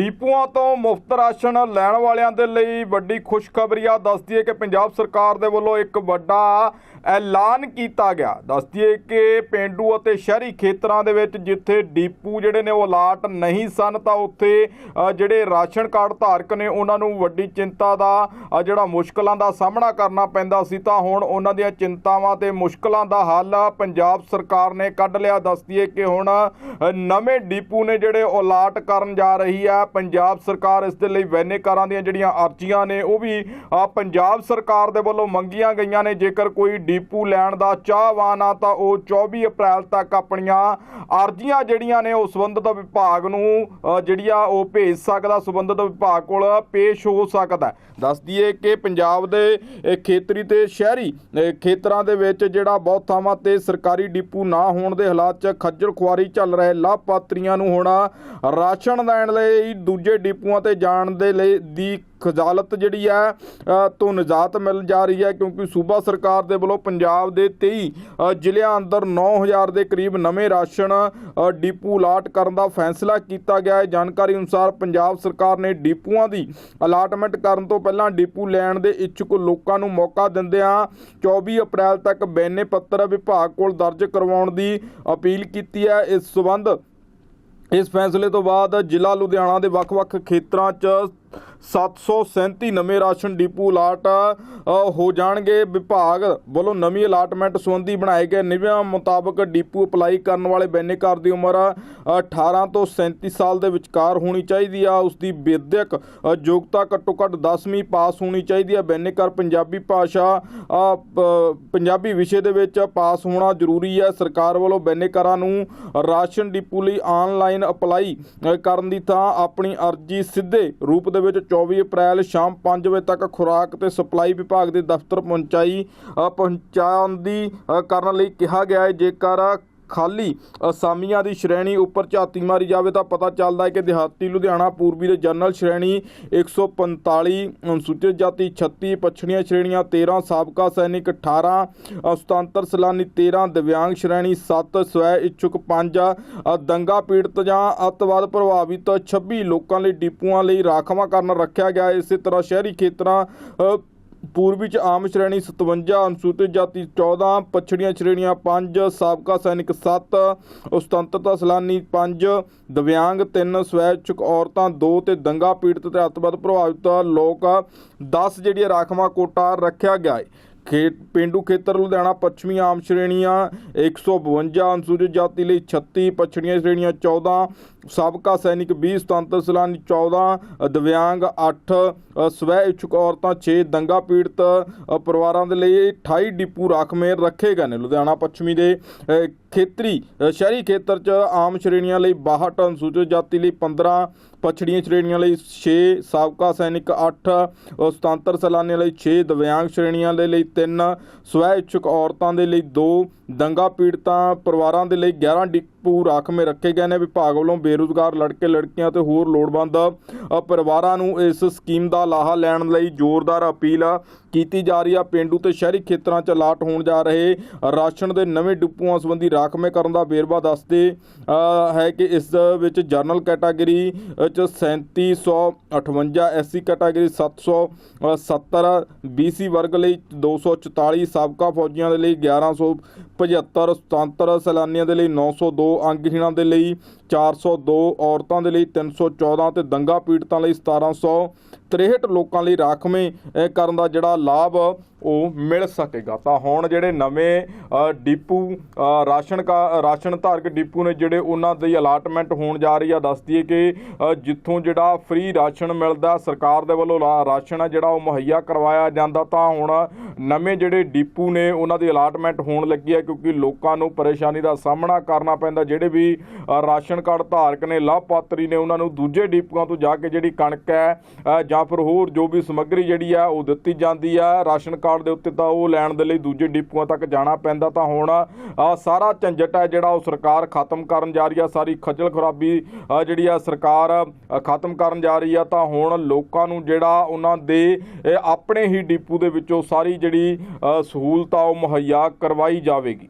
ਡੀਪੂਆਂ ਤੋਂ ਮੁਫਤ ਰਾਸ਼ਨ ਲੈਣ ਵਾਲਿਆਂ ਦੇ ਲਈ ਵੱਡੀ ਖੁਸ਼ਖਬਰੀ ਆ। ਦੱਸਦੀ ਹੈ ਕਿ ਪੰਜਾਬ ਸਰਕਾਰ ਦੇ ਵੱਲੋਂ ਇੱਕ ਵੱਡਾ ਐਲਾਨ ਕੀਤਾ ਗਿਆ। ਦੱਸਦੀ ਹੈ ਕਿ ਪਿੰਡੂ ਅਤੇ ਸ਼ਹਿਰੀ ਖੇਤਰਾਂ ਦੇ ਵਿੱਚ ਜਿੱਥੇ ਡੀਪੂ ਜਿਹੜੇ ਨੇ ਉਹ ਅਲਾਟ ਨਹੀਂ ਸਨ, ਤਾਂ ਉੱਥੇ ਜਿਹੜੇ ਰਾਸ਼ਨ ਕਾਰਡ ਧਾਰਕ ਨੇ, ਉਹਨਾਂ ਨੂੰ ਵੱਡੀ ਚਿੰਤਾ ਦਾ ਜਿਹੜਾ ਮੁਸ਼ਕਲਾਂ ਦਾ ਸਾਹਮਣਾ ਕਰਨਾ ਪੈਂਦਾ ਸੀ, ਤਾਂ ਹੁਣ ਉਹਨਾਂ ਦੀਆਂ ਚਿੰਤਾਵਾਂ ਤੇ ਮੁਸ਼ਕਲਾਂ ਦਾ ਹੱਲ ਪੰਜਾਬ ਸਰਕਾਰ ਨੇ ਕੱਢ ਲਿਆ। ਦੱਸਦੀ ਹੈ ਕਿ ਹੁਣ ਨਵੇਂ ਡੀਪੂ ਨੇ ਜਿਹੜੇ ਉਹ ਅਲਾਟ ਕਰਨ ਜਾ ਰਹੀ ਹੈ ਪੰਜਾਬ ਸਰਕਾਰ ਇਸ ਦੇ ਲਈ ਵੈਨੇਕਾਰਾਂ ਦੀਆਂ ਜਿਹੜੀਆਂ ਅਰਜ਼ੀਆਂ ਨੇ, ਉਹ ਵੀ ਪੰਜਾਬ ਸਰਕਾਰ ਦੇ ਵੱਲੋਂ ਮੰਗੀਆਂ ਗਈਆਂ ਨੇ ਜੇਕਰ ਕੋਈ ਡੀਪੂ ਲੈਣ ਦਾ ਚਾਹਵਾਨ ਆ, ਤਾਂ ਉਹ 24 ਅਪ੍ਰੈਲ ਤੱਕ ਆਪਣੀਆਂ ਅਰਜ਼ੀਆਂ ਜਿਹੜੀਆਂ ਨੇ, ਉਹ ਸੰਬੰਧਿਤ ਵਿਭਾਗ ਨੂੰ ਜਿਹੜੀਆਂ ਉਹ ਭੇਜ ਸਕਦਾ, ਸੰਬੰਧਿਤ ਵਿਭਾਗ ਕੋਲ ਪੇਸ਼ ਹੋ ਸਕਦਾ ਹੈ। ਦੱਸ ਦਈਏ ਕਿ ਪੰਜਾਬ ਦੇ ਖੇਤਰੀ ਤੇ ਸ਼ਹਿਰੀ ਖੇਤਰਾਂ ਦੇ ਵਿੱਚ ਜਿਹੜਾ ਬਹੁਤ ਥਾਵਾਂ ਤੇ ਸਰਕਾਰੀ ਡੀਪੂ ਨਾ ਹੋਣ ਦੇ ਹਾਲਾਤ 'ਚ ਖੱਜਲ ਖੁਆਰੀ ਚੱਲ ਰਹੇ, ਲਾਭਪਾਤਰੀਆਂ ਨੂੰ ਹੁਣ ਰਾਸ਼ਨ ਲੈਣ ਲਈ ਦੂਜੇ ਡਿਪੂਆਂ ਤੇ ਜਾਣ ਦੇ ਲਈ ਦੀ ਖਜਾਲਤ ਜਿਹੜੀ ਹੈ ਤੋਂ ਨਿਜਾਤ ਮਿਲ ਜਾ ਰਹੀ ਹੈ ਕਿਉਂਕਿ ਸੂਬਾ ਸਰਕਾਰ ਦੇ ਵੱਲੋਂ ਪੰਜਾਬ ਦੇ 23 ਜ਼ਿਲ੍ਹਿਆਂ ਅੰਦਰ 9000 ਦੇ ਕਰੀਬ ਨਵੇਂ ਰਾਸ਼ਨ ਅ, ਡਿਪੂ ਅਲਾਟ ਕਰਨ ਦਾ ਫੈਸਲਾ ਕੀਤਾ ਗਿਆ ਹੈ। ਜਾਣਕਾਰੀ ਅਨੁਸਾਰ ਪੰਜਾਬ ਸਰਕਾਰ ਨੇ ਡਿਪੂਆਂ ਦੀ ਅਲਾਟਮੈਂਟ ਕਰਨ ਤੋਂ ਪਹਿਲਾਂ ਡਿਪੂ ਲੈਣ ਦੇ ਇੱਛੁਕ ਲੋਕਾਂ ਨੂੰ ਮੌਕਾ ਦਿੰਦਿਆਂ 24 ਅਪ੍ਰੈਲ ਤੱਕ ਬੈਨੇ ਪੱਤਰ ਵਿਭਾਗ ਕੋਲ ਦਰਜ ਕਰਵਾਉਣ ਦੀ ਅਪੀਲ ਕੀਤੀ ਹੈ। ਇਸ ਸਬੰਧ ਇਸ ਫੈਸਲੇ ਤੋਂ ਬਾਅਦ ਜ਼ਿਲ੍ਹਾ ਲੁਧਿਆਣਾ ਦੇ ਵੱਖ-ਵੱਖ ਖੇਤਰਾਂ 'ਚ 737 ਨਵੇਂ ਰਾਸ਼ਨ ਡਿਪੂ ਅਲਾਟ ਹੋ ਜਾਣਗੇ ਵਿਭਾਗ ਵੱਲੋਂ ਨਵੀਂ ਅਲਾਟਮੈਂਟ ਸੰਬੰਧੀ ਬਣਾਏ ਗਏ ਨਿਯਮਾਂ ਮੁਤਾਬਕ ਡਿਪੂ ਅਪਲਾਈ ਕਰਨ ਵਾਲੇ ਬੈਨੇਕਾਰ ਦੀ ਉਮਰ ਅ, 18 ਤੋਂ 37 ਸਾਲ ਦੇ ਵਿਚਕਾਰ ਹੋਣੀ ਚਾਹੀਦੀ ਆ। ਉਸ ਦੀ ਵਿਦਿਅਕ ਯੋਗਤਾ ਘੱਟੋ ਘੱਟ 10ਵੀਂ ਪਾਸ ਹੋਣੀ ਚਾਹੀਦੀ ਆ। ਬੈਨੇਕਾਰ ਪੰਜਾਬੀ ਭਾਸ਼ਾ ਪੰਜਾਬੀ ਵਿਸ਼ੇ ਦੇ ਵਿੱਚ ਪਾਸ ਹੋਣਾ ਜ਼ਰੂਰੀ ਹੈ ਸਰਕਾਰ ਵੱਲੋਂ ਬੈਨੇਕਾਰਾਂ ਨੂੰ ਰਾਸ਼ਨ ਡਿਪੂ ਲਈ ਆਨਲਾਈਨ ਅਪਲਾਈ ਕਰਨ ਦੀ ਥਾਂ ਆਪਣੀ ਅਰਜ਼ੀ ਸਿੱਧੇ ਰੂਪ ਦੇ ਵਿੱਚ 24 ਅਪ੍ਰੈਲ ਸ਼ਾਮ 5 ਵਜੇ ਤੱਕ ਖੁਰਾਕ ਤੇ ਸਪਲਾਈ ਵਿਭਾਗ ਦੇ ਦਫ਼ਤਰ ਪਹੁੰਚਾਈ ਅ, ਪਹੁੰਚਾਉਣ ਦੀ ਕਰਨ ਲਈ ਕਿਹਾ ਗਿਆ ਹੈ। ਜੇਕਰ ਖਾਲੀ ਅਸਾਮੀਆਂ ਦੀ ਸ਼੍ਰੇਣੀ ਉੱਪਰ ਝਾਤੀ ਮਾਰੀ ਜਾਵੇ ਤਾਂ ਪਤਾ ਚੱਲਦਾ ਹੈ ਕਿ ਦਿਹਾਤੀ ਲੁਧਿਆਣਾ ਪੂਰਬੀ ਦੇ ਜਨਰਲ ਸ਼੍ਰੇਣੀ 145 ਅਨੁਸੂਚਿਤ ਜਾਤੀ 36 ਪਛੜੀਆਂ ਸ਼੍ਰੇਣੀਆਂ 13 ਸਾਬਕਾ ਸੈਨਿਕ 18 ਸੁਤੰਤਰ ਸੈਲਾਨੀ 13 ਦਿਵਿਆਂਗ ਸ਼੍ਰੇਣੀ 7 ਸਵੈ ਇੱਛੁਕ 5 ਦੰਗਾ ਪੀੜਤ ਜਾਂ ਅੱਤਵਾਦ ਪ੍ਰਭਾਵਿਤ 26 ਲੋਕਾਂ ਲਈ ਡਿਪੂਆਂ ਲਈ ਰਾਖਵਾਂ ਕਰਨ ਰੱਖਿਆ ਗਿਆ। ਇਸੇ ਤਰ੍ਹਾਂ ਸ਼ਹਿਰੀ ਖੇਤਰਾਂ ਪੂਰਬੀ ਚ ਆਮ ਸ਼੍ਰੇਣੀ 57 ਅਨੁਸੂਚਿਤ ਜਾਤੀ 14 ਪਛੜੀਆਂ ਸ਼੍ਰੇਣੀਆਂ 5 ਸਾਬਕਾ ਸੈਨਿਕ 7 ਸੁਤੰਤਰਤਾ ਸੈਲਾਨੀ 5 ਦਿਵਿਆਂਗ 3 ਸਵੈਚਕ ਔਰਤਾਂ 2 ਤੇ ਦੰਗਾ ਪੀੜਤ ਤੇ ਅੱਤਵਾਦ ਪ੍ਰਭਾਵਿਤ ਲੋਕ 10 ਜਿਹੜੀਆਂ ਰਾਖਵਾਂ ਕੋਟਾ ਰੱਖਿਆ ਗਿਆ ਹੈ ਖੇਤ, ਪਿੰਡੂ ਖੇਤਰ ਲੁਧਿਆਣਾ ਪੱਛਮੀ ਆਮ ਸ਼੍ਰੇਣੀਆਂ 152 ਅਨੁਸੂਚਿਤ ਜਾਤੀ ਲਈ 36 ਪਛੜੀਆਂ ਸ਼੍ਰੇਣੀਆਂ 14 ਸਾਬਕਾ ਸੈਨਿਕ 20 ਸੁਤੰਤਰ ਸੈਲਾਨੀ 14 ਦਿਵਿਆਂਗ 8 ਸਵੈ ਇੱਛੁਕ ਔਰਤਾਂ 6 ਦੰਗਾ ਪੀੜਤ ਪਰਿਵਾਰਾਂ ਦੇ ਲਈ 28 ਡਿਪੂ ਰਾਖਵੇਂ ਰੱਖੇ ਗਏ ਨੇ। ਲੁਧਿਆਣਾ ਪੱਛਮੀ ਦੇ ਖੇਤਰੀ ਸ਼ਹਿਰੀ ਖੇਤਰ 'ਚ ਆਮ ਸ਼੍ਰੇਣੀਆਂ ਲਈ 62 ਅਨੁਸੂਚਿਤ ਜਾਤੀ ਲਈ 15 ਪਛੜੀਆਂ ਸ਼੍ਰੇਣੀਆਂ ਲਈ 6 ਸਾਬਕਾ ਸੈਨਿਕ 8 ਸੁਤੰਤਰ ਸੈਲਾਨੀਆਂ ਲਈ 6 ਦਿਵਿਆਂਗ ਸ਼੍ਰੇਣੀਆਂ ਦੇ ਲਈ 3 ਸਵੈ ਇੱਛੁਕ ਔਰਤਾਂ ਦੇ ਲਈ 2 ਦੰਗਾ ਪੀੜਤਾਂ ਪਰਿਵਾਰਾਂ ਦੇ ਲਈ 11 ਡਿਪੂ ਰਾਖਵੇਂ ਰੱਖੇ ਗਏ ਨੇ। ਵਿਭਾਗ ਵੱਲੋਂ ਬੇਰੁਜ਼ਗਾਰ ਲੜਕੇ ਲੜਕੀਆਂ ਤੇ ਹੋਰ ਲੋੜਵੰਦ ਪਰਿਵਾਰਾਂ ਨੂੰ ਇਸ ਸਕੀਮ ਦਾ ਲਾਹਾ ਲੈਣ ਲਈ ਜ਼ੋਰਦਾਰ ਅਪੀਲ ਕੀਤੀ ਜਾ ਰਹੀ ਆ। ਪਿੰਡੂ ਤੇ ਸ਼ਹਿਰੀ ਖੇਤਰਾਂ 'ਚ ਲਾਟ ਹੋਣ ਜਾ ਰਹੇ ਰਾਸ਼ਨ ਦੇ ਨਵੇਂ ਡਿਪੂਆਂ ਸੰਬੰਧੀ ਰਾਖਵੇਂ ਕਰਨ ਦਾ ਵੇਰਵਾ ਦੱਸਦੇ ਹੈ ਕਿ ਇਸ ਵਿੱਚ ਜਰਨਲ ਕੈਟਾਗਰੀ ਅ, 'ਚ 3758 ਐਸਸੀ ਕੈਟਾਗਰੀ 770 BC ਵਰਗ ਲਈ 244 ਸਾਬਕਾ ਫੌਜੀਆਂ ਦੇ ਲਈ 1175 ਸੁਤੰਤਰ ਸੈਲਾਨੀਆਂ ਦੇ ਲਈ 902 ਅੰਗਹੀਣਾਂ ਦੇ ਲਈ 402 ਔਰਤਾਂ ਦੇ ਲਈ 314 ਤੇ ਦੰਗਾ ਪੀੜਤਾਂ ਲਈ 1763 ਲੋਕਾਂ ਲਈ ਰਾਖਵੇਂ ਕਰਨ ਦਾ ਜਿਹੜਾ ਲਾਭ ਉਹ ਮਿਲ ਸਕੇਗਾ। ਤਾਂ ਹੁਣ ਜਿਹੜੇ ਨਵੇਂ ਡੀਪੂ ਰਾਸ਼ਨ ਕਾ, ਰਾਸ਼ਨ ਧਾਰਕ ਡੀਪੂ ਨੇ ਜਿਹੜੇ ਉਹਨਾਂ ਦੀ ਅਲਾਟਮੈਂਟ ਹੋਣ ਜਾ ਰਹੀ ਆ ਦੱਸਦੀ ਹੈ ਕਿ ਜਿੱਥੋਂ ਜਿਹੜਾ ਫ੍ਰੀ ਰਾਸ਼ਨ ਮਿਲਦਾ, ਸਰਕਾਰ ਦੇ ਵੱਲੋਂ ਰਾ- ਰਾਸ਼ਨ ਆ ਜਿਹੜਾ ਉਹ ਮੁਹੱਈਆ ਕਰਵਾਇਆ ਜਾਂਦਾ, ਤਾਂ ਹੁਣ ਨਵੇਂ ਜਿਹੜੇ ਡੀਪੂ ਨੇ ਉਹਨਾਂ ਦੀ ਅਲਾਟਮੈਂਟ ਹੋਣ ਲੱਗੀ ਹੈ ਕਿਉਂਕਿ ਲੋਕਾਂ ਨੂੰ ਪਰੇਸ਼ਾਨੀ ਦਾ ਸਾਹਮਣਾ ਕਰਨਾ ਪੈਂਦਾ। ਜਿਹੜੇ ਵੀ ਰਾਸ਼ਨ ਕਾਰਡ ਧਾਰਕ ਨੇ, ਲਾਭਪਾਤਰੀ ਨੇ ਉਹਨਾਂ ਨੂੰ ਦੂਜੇ ਡੀਪੂਆਂ ਤੋਂ ਜਾ ਕੇ ਜਿਹੜੀ ਕਣਕ ਹੈ ਜਾਂ ਫਿਰ ਹੋਰ ਜੋ ਵੀ ਸਮੱਗਰੀ ਜਿਹੜੀ ਆ, ਉਹ ਦਿੱਤੀ ਜਾਂਦੀ ਆ, ਰਾਸ਼ਨ ਕਾਰਡ ਦੇ ਉੱਤੇ ਤਾਂ ਉਹ ਲੈਣ ਦੇ ਲਈ ਦੂਜੇ ਡਿਪੂਆਂ ਤੱਕ ਜਾਣਾ ਪੈਂਦਾ ਤਾਂ ਹੁਣ ਸਾਰਾ ਝੰਜਟ ਹੈ ਜਿਹੜਾ ਉਹ ਸਰਕਾਰ ਖਤਮ ਕਰਨ ਜਾ ਰਹੀ ਆ ਸਾਰੀ ਖੱਜਲ ਖਰਾਬੀ ਜਿਹੜੀ ਆ ਸਰਕਾਰ ਖਤਮ ਕਰਨ ਜਾ ਰਹੀ ਆ ਤਾਂ ਹੁਣ ਲੋਕਾਂ ਨੂੰ ਜਿਹੜਾ ਉਹਨਾਂ ਦੇ ਆਪਣੇ ਹੀ ਡਿਪੂ ਦੇ ਵਿੱਚੋਂ ਸਾਰੀ ਜਿਹੜੀ ਅ, ਸਹੂਲਤ ਆ ਉਹ ਮੁਹੱਈਆ ਕਰਵਾਈ ਜਾਵੇਗੀ।